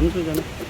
咱们住呢。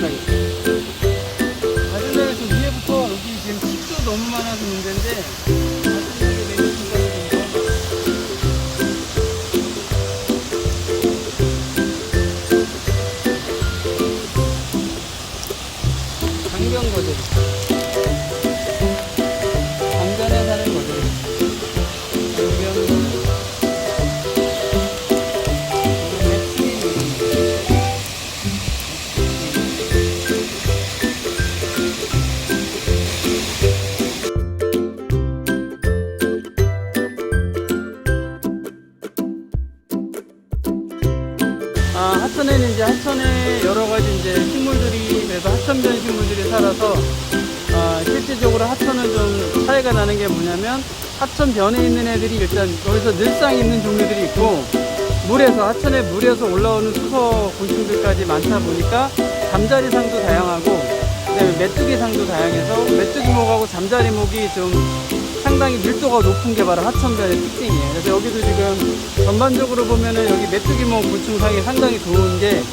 강변 거들. 아, 하천에는 이제 하천에 여러 가지 이제 식물들이 그래도 하천변 식물들이 살아서 아, 실질적으로 하천은 좀 차이가 나는 게 뭐냐면 하천변에 있는 애들이 일단 여기서 늘상 있는 종류들이 있고 물에서 하천의 물에서 올라오는 수서 곤충들까지 많다 보니까 잠자리상도 다양하고 그다음에 메뚜기상도 다양해서 메뚜기목하고 잠자리목이 좀 상당히 밀도가 높은 게 바로 하천변의 특징이에요. 그래서 여기도 지금 전반적으로 보면은 여기 메뚜기목 곤충상이 상당히 좋은 게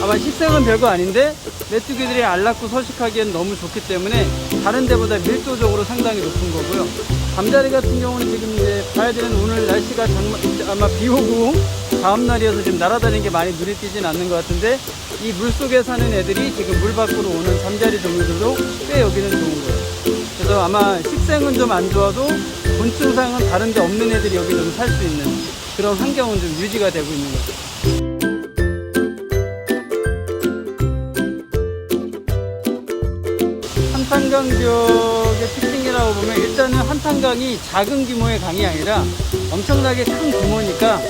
아마 식생은 별거 아닌데 메뚜기들이 알 낳고 서식하기엔 너무 좋기 때문에 다른 데보다 밀도적으로 상당히 높은 거고요. 잠자리 같은 경우는 지금 이제 봐야 되는 오늘 날씨가 장마, 아마 비 오고 다음 날이어서 지금 날아다니는 게 많이 눈에 띄진 않는 것 같은데 이 물 속에 사는 애들이 지금 물 밖으로 오는 잠자리 종류들도 꽤 여기는. 그래서 아마 식생은 좀 안 좋아도 곤충상은 다른 데 없는 애들이 여기 좀 살 수 있는 그런 환경은 좀 유지가 되고 있는 거죠. 한탄강 지역의 특징이라고 보면 일단은 한탄강이 작은 규모의 강이 아니라 엄청나게 큰 규모니까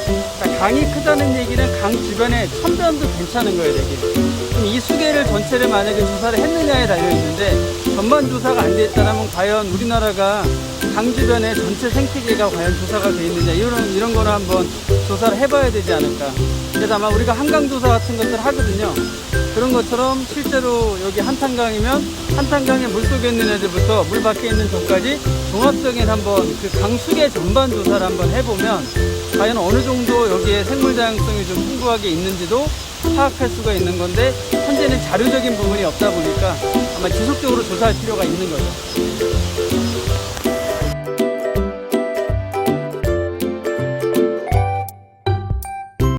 강이 크다는 얘기는 강 주변에 천변도 괜찮은 거예요 되게 이 수계를 전체를 만약에 조사를 했느냐에 달려 있는데 전반 조사가 안돼 있다면 과연 우리나라가 강 주변에 전체 생태계가 과연 조사가 돼 있느냐 이런 이런 거를 한번 조사를 해봐야 되지 않을까. 그래서 아마 우리가 한강 조사 같은 것들 하거든요. 그런 것처럼 실제로 여기 한탄강이면 한탄강의 물 속에 있는 애들부터 물 밖에 있는 종까지 종합적인 한번 그 강수계 전반 조사를 한번 해보면 과연 어느 정도 여기에 생물 다양성이 좀 풍부하게 있는지도 파악할 수가 있는 건데 현재는 자료적인 부분이 없다 보니까 아마 지속적으로 조사할 필요가 있는 거죠.